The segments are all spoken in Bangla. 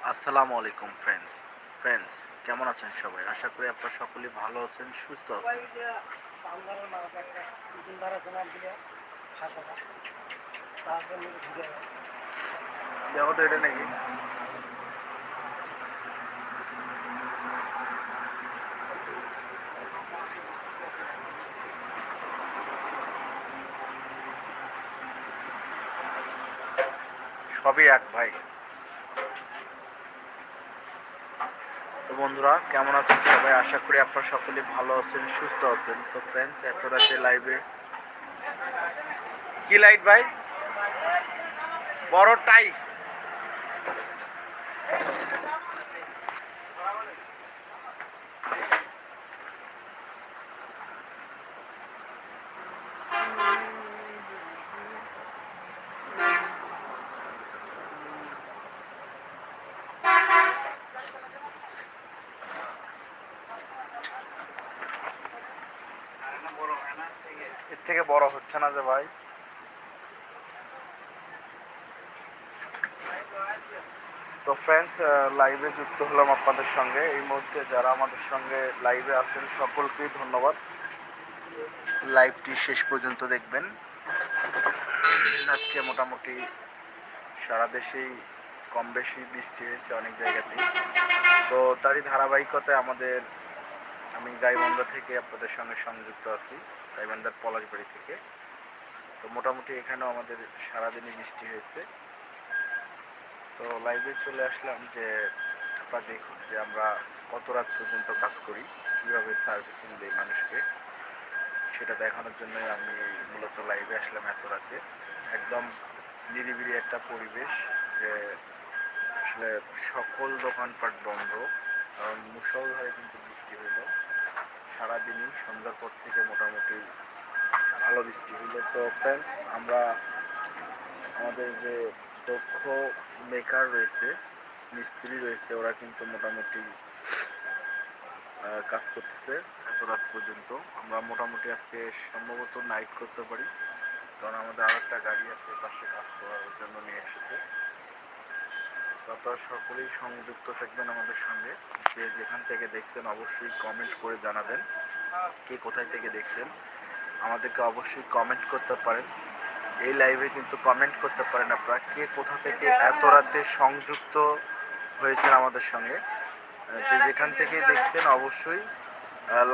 আসসালামু আলাইকুম ফ্রেন্ডস ফ্রেন্ডস কেমন আছেন সবাই? আশা করি আপনারা সকলে ভালো আছেন সুস্থ আছেন। দেখো তো এটা নাকি। সবই এক ভাই। বন্ধুরা, কেমন আছেন সবাই? আশা করি আপনারা সকলে ভালো আছেন, সুস্থ আছেন। তো ফ্রেন্ডস এত রাতে লাইভে কি লাইট ভাই? বড় টাই এর থেকে বড় হচ্ছে না যে ভাই। তো ফ্রেন্ডস লাইভে যুক্ত হলাম আপনাদের সঙ্গে। এই মুহূর্তে যারা আমাদের সঙ্গে লাইভে আছেন সকলকেই ধন্যবাদ। লাইভটি শেষ পর্যন্ত দেখবেন। আজকে মোটামুটি সারা দেশেই কম বেশি বৃষ্টি হয়েছে অনেক জায়গাতেই। তো তারই ধারাবাহিকতায় আমাদের, আমি গাইবন্ধ থেকে আপনাদের সঙ্গে সংযুক্ত আছি। গাইবান্ধার পলাশবাড়ি থেকে। তো মোটামুটি এখানেও আমাদের সারাদিনই বৃষ্টি হয়েছে। তো লাইভে চলে আসলাম যে আপনারা দেখুন যে আমরা কত রাত পর্যন্ত কাজ করি, কীভাবে সার্ভিসিং দিই মানুষকে? সেটা দেখানোর জন্যই আমি মূলত লাইভে আসলাম এত রাতে। একদম নিরিবিলি একটা পরিবেশ যে আসলে সকল দোকানপাট বন্ধ। কারণ মুসলধারে কিন্তু সারাদিনই সন্ধ্যার পর থেকে মোটামুটি ভালো বৃষ্টি হলো। তো ফ্রেন্ডস আমরা আমাদের যে দক্ষ মেকার রয়েছে, মিস্ত্রি রয়েছে, ওরা কিন্তু মোটামুটি কাজ করতেছে এত রাত পর্যন্ত। আমরা মোটামুটি আজকে সম্ভবত নাইট করতে পারি, কারণ আমাদের আর একটা গাড়ি আছে, পাশে কাজ করার জন্য নিয়ে এসেছে। আপনারা সকলেই সংযুক্ত থাকবেন আমাদের সঙ্গে। যে যেখান থেকে দেখছেন, অবশ্যই কমেন্ট করে জানাবেন কে কোথায় থেকে দেখছেন। আমাদেরকে অবশ্যই কমেন্ট করতে পারেন। এই লাইভে কিন্তু কমেন্ট করতে পারেন আপনারা কে কোথা থেকে এত রাতে সংযুক্ত হয়েছেন আমাদের সঙ্গে। যে যেখান থেকে দেখছেন, অবশ্যই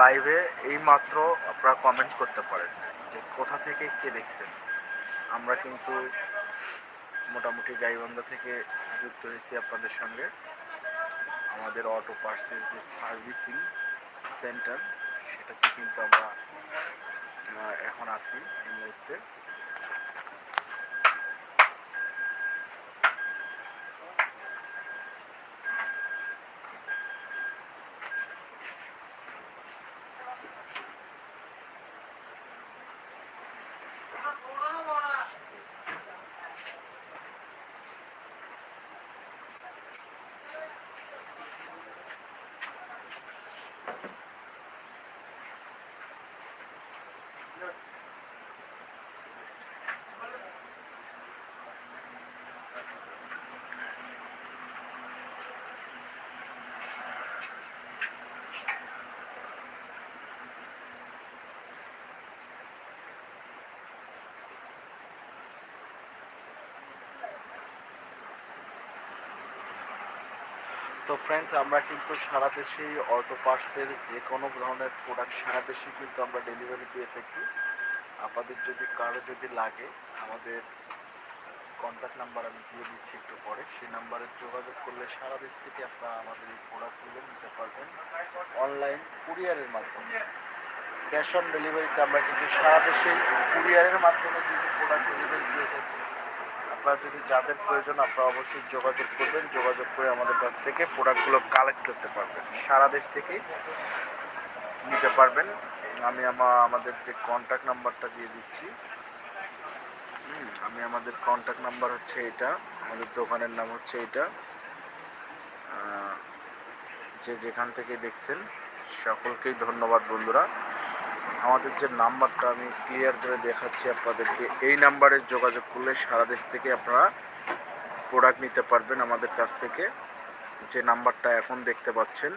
লাইভে এই মাত্র আপনারা কমেন্ট করতে পারেন যে কোথা থেকে কে দেখছেন। আমরা কিন্তু মোটামুটি গাইবান্ধা থেকে যুক্ত হয়েছি আপনাদের সঙ্গে। আমাদের অটো পার্সের যে সার্ভিসিং সেন্টার সেটাতে কিন্তু আমরা এখন আছি এই মুহূর্তে। তো ফ্রেন্ডস আমরা কিন্তু সারা দেশেই অটো পার্টসের যে কোনো ধরনের প্রোডাক্ট সারা দেশে কিন্তু আমরা ডেলিভারি দিয়ে থাকি। আপনাদের যদি, কারও যদি লাগে, আমাদের কন্ট্যাক্ট নাম্বার আমি দিয়ে দিচ্ছি একটু পরে। সেই নাম্বারে যোগাযোগ করলে সারা দেশ থেকে আপনারা আমাদের এই প্রোডাক্টগুলো নিতে পারবেন অনলাইন কুরিয়ারের মাধ্যমে। ক্যাশ অন ডেলিভারিতে আমরা কিন্তু সারা দেশেই কুরিয়ারের মাধ্যমে কিন্তু প্রোডাক্ট ডেলিভারি দিয়ে থাকি। আপনারা যদি যাদের প্রয়োজন, আপনারা অবশ্যই যোগাযোগ করবেন। যোগাযোগ করে আমাদের কাছ থেকে প্রোডাক্টগুলো কালেক্ট করতে পারবেন। সারা দেশ থেকে নিতে পারবেন। আমি আমার আমাদের যে কন্ট্যাক্ট নাম্বারটা দিয়ে দিচ্ছি। আমি আমাদের কন্ট্যাক্ট নাম্বার হচ্ছে এটা। আমাদের দোকানের নাম হচ্ছে এটা। যে যেখান থেকে দেখছেন, সকলকেই ধন্যবাদ বন্ধুরা। আমাদের যে নাম্বারটা আমি ক্লিয়ার করে দেখাচ্ছি আপনাদেরকে, এই নাম্বারে যোগাযোগ করলে সারা দেশ থেকে আপনারা প্রোডাক্ট নিতে পারবেন আমাদের কাছ থেকে। যে নাম্বারটা এখন দেখতে পাচ্ছেন,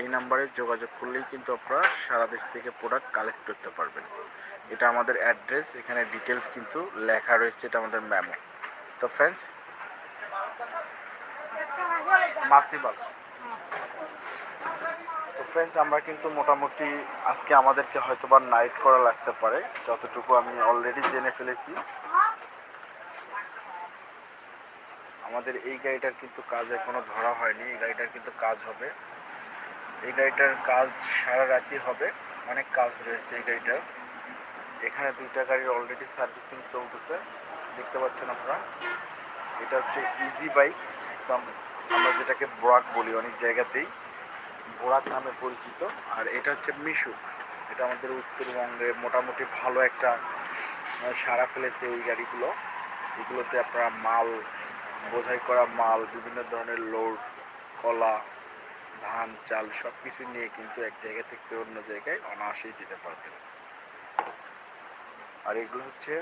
এই নাম্বারে যোগাযোগ করলেই কিন্তু আপনারা সারা দেশ থেকে প্রোডাক্ট কালেক্ট করতে পারবেন। এটা আমাদের অ্যাড্রেস এখানে ডিটেলস কিন্তু লেখা রয়েছে, এটা আমাদের ম্যামো তো ফ্রেন্ডস মাসিবাল ফ্রেন্ডস আমরা কিন্তু মোটামুটি আজকে আমাদেরকে হয়তো বা নাইট করা লাগতে পারে। যতটুকু আমি অলরেডি জেনে ফেলেছি। আমাদের এই গাড়িটার কিন্তু কাজ এখনও ধরা হয়নি। এই গাড়িটার কিন্তু কাজ হবে। এই গাড়িটার কাজ সারা রাতি হবে। অনেক কাজ রয়েছে এই গাড়িটার। এখানে দুইটা গাড়ির অলরেডি সার্ভিসিং চলতেছে। দেখতে পাচ্ছেন আপনারা? এটা হচ্ছে ইজি বাইক একদম আমরা যেটাকে বোরাক বলি অনেক জায়গাতেই। বোরাক নামে পরিচিত, আর এটা হচ্ছে মিশুক। এটা আমাদের উত্তরবঙ্গে মোটামুটি ভালো একটা সাড়া ফেলেছে এই গাড়িগুলো। এগুলোতে আপনারা মাল, বোঝাই করা মাল, বিভিন্ন ধরনের লোড, কলা, ধান, চাল সব কিছু নিয়ে কিন্তু এক জায়গা থেকে অন্য জায়গায় অনায়াসেই যেতে পারবেন। আর এগুলো হচ্ছে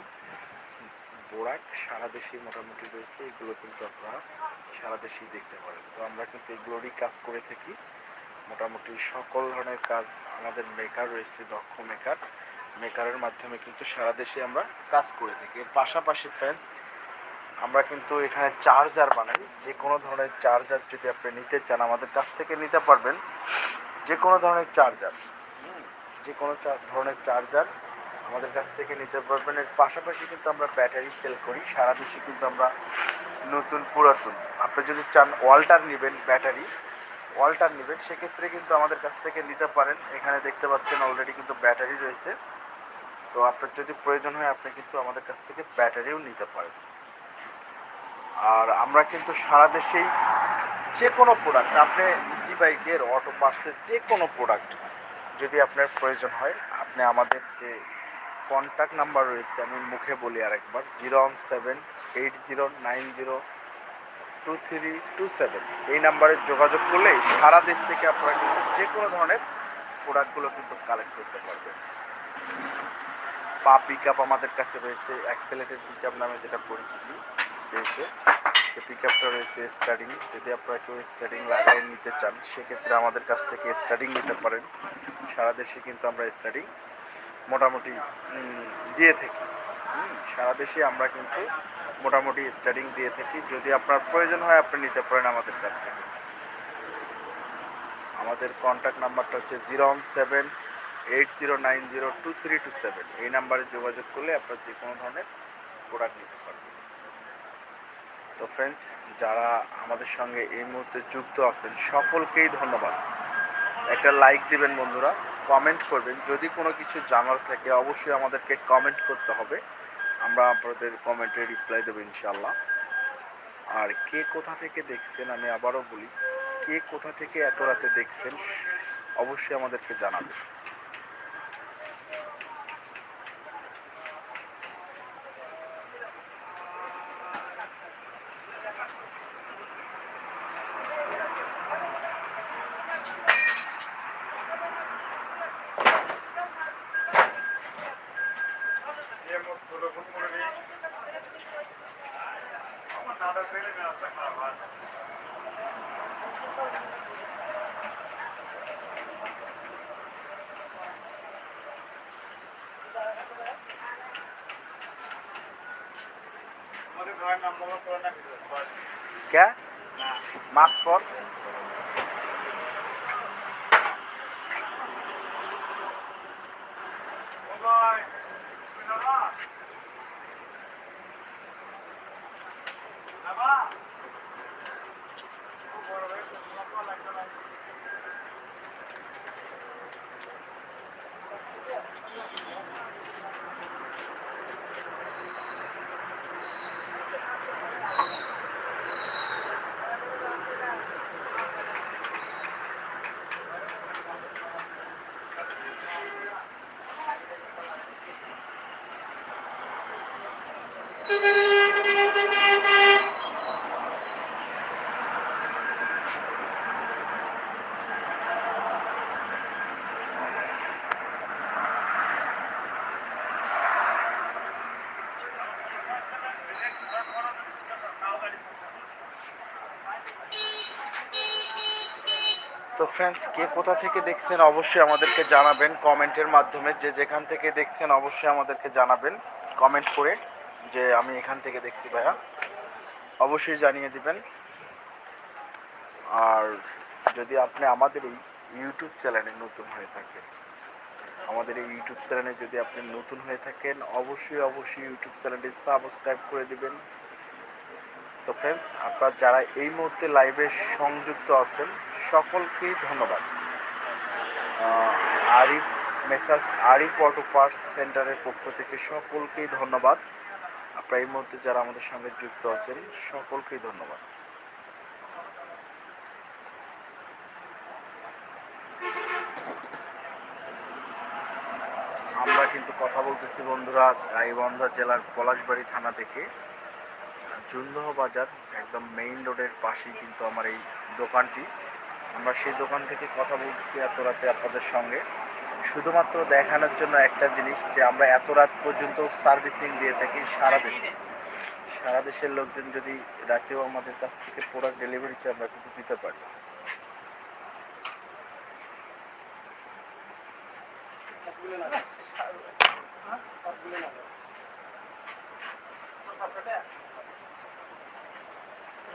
বোরাক সারা দেশে মোটামুটি রয়েছে। এগুলো কিন্তু আপনারা সারা দেশেই দেখতে পারেন। তো আমরা কিন্তু এগুলোরই কাজ করে থাকি। মোটামুটি সকল ধরনের কাজ আমাদের মেকার রয়েছে, দক্ষ মেকার। মেকারের মাধ্যমে কিন্তু সারা দেশে আমরা কাজ করে থাকি। এর পাশাপাশি ফ্রেন্ডস আমরা কিন্তু এখানে চার্জার বানাই। যে কোনো ধরনের চার্জার যদি আপনি নিতে চান, আমাদের কাছ থেকে নিতে পারবেন। যে কোনো ধরনের চার্জার যে কোনো ধরনের চার্জার আমাদের কাছ থেকে নিতে পারবেন। এর পাশাপাশি কিন্তু আমরা ব্যাটারি সেল করি। সারা দেশে কিন্তু আমরা নতুন পুরাতন, আপনি যদি চান ওয়াল্টার নেবেন ব্যাটারি ওয়াল্টার নেবেন সেক্ষেত্রে কিন্তু আমাদের কাছ থেকে নিতে পারেন। এখানে দেখতে পাচ্ছেন অলরেডি কিন্তু ব্যাটারি রয়েছে। তো আপনার যদি প্রয়োজন হয়, আপনি কিন্তু আমাদের কাছ থেকে ব্যাটারিও নিতে পারেন। আর আমরা কিন্তু সারা দেশেই যে কোনো প্রোডাক্ট আপনি ইজি বাইকের অটো পার্টসের যে কোনো প্রোডাক্ট যদি আপনার প্রয়োজন হয়, আপনি আমাদের যে কন্ট্যাক্ট নাম্বার রয়েছে, আমি মুখে বলি আরেকবার zero one seven eight zero nine zero two three two seven এই নাম্বারে যোগাযোগ করলেই সারা দেশ থেকে আপনারা কিন্তু যে কোনো ধরনের প্রোডাক্টগুলো কিন্তু কালেক্ট করতে পারবেন। পা পিক আপ আমাদের কাছে রয়েছে অ্যাক্সেলেটেড পিক আপ নামে যেটা পরিচিতি রয়েছে, সে পিক আপটা রয়েছে স্টার্টিং যদি আপনারা কেউ স্টার্টিং লাগাই নিতে চান, সেক্ষেত্রে আমাদের কাছ থেকে স্টার্টিং নিতে পারেন। সারা দেশে কিন্তু আমরা স্টার্টিং মোটামুটি দিয়ে থাকি। সারা দেশে আমরা কিন্তু মোটামুটি স্টাডিং দিয়ে থাকি। যদি আপনার প্রয়োজন হয়, আপনি নিতে পারেন আমাদের কাছ থেকে। আমাদের কন্ট্যাক্ট নাম্বারটা হচ্ছে zero one seven eight zero nine zero two three two seven এই নাম্বারে যোগাযোগ করলে আপনার যে কোনো ধরনের প্রোডাক্ট নিতে পারবেন। তো ফ্রেন্ডস যারা আমাদের সঙ্গে এই মুহূর্তে যুক্ত আছেন, সকলকেই ধন্যবাদ। একটা লাইক দিবেন বন্ধুরা কমেন্ট করবেন। যদি কোনো কিছু জানার থাকে, অবশ্যই আমাদেরকে কমেন্ট করতে হবে। আমরা আপনাদের কমেন্টে রিপ্লাই দেবো ইনশাল্লাহ আর কে কোথা থেকে দেখছেন আমি আবারও বলি, কে কোথা থেকে এত রাতে দেখছেন, অবশ্যই আমাদেরকে জানাবেন। क्या मार्क्स फॉर Bye. ফ্রেন্ডস কে কোথা থেকে দেখছেন অবশ্যই আমাদেরকে জানাবেন কমেন্টের মাধ্যমে। যে যেখান থেকে দেখছেন অবশ্যই আমাদেরকে জানাবেন। কমেন্ট করে যে আমি এখান থেকে দেখছি ভাইয়া। অবশ্যই জানিয়ে দিবেন। আর যদি আপনি আমাদের এই ইউটিউব চ্যানেলে নতুন হয়ে থাকেন, আমাদের এই ইউটিউব চ্যানেলে যদি আপনি নতুন হয়ে থাকেন, অবশ্যই অবশ্যই ইউটিউব চ্যানেলটি সাবস্ক্রাইব করে দিবেন। তো ফ্রেন্ডস আপনারা যারা এই মুহূর্তে লাইভে সংযুক্ত আছেন, সকলকেই ধন্যবাদ। আরিফ মেসাজ, আরিফ অটো পার্টস সেন্টারের পক্ষ থেকে সকলকেই ধন্যবাদ। আপনারা এই মুহূর্তে যারা আমাদের সঙ্গে যুক্ত আছেন, সকলকেই ধন্যবাদ। আমরা কিন্তু কথা বলতেছি বন্ধুরা গাইবান্ধা জেলার পলাশবাড়ি থানা থেকে। জুন্দহ বাজার একদম মেইন রোডের পাশেই কিন্তু আমার এই দোকানটি। আমরা সেই দোকান থেকে কথা বলছি এত রাতে আপনাদের সঙ্গে। শুধুমাত্র দেখানোর জন্য একটা জিনিস যে আমরা এত রাত পর্যন্ত সার্ভিসিং দিয়ে থাকি সারা দেশে। সারা দেশের লোকজন যদি রাতেও আমাদের কাছ থেকে প্রোডাক্ট ডেলিভারি চাই আমরা কিন্তু দিতে পারি। সবগুলো না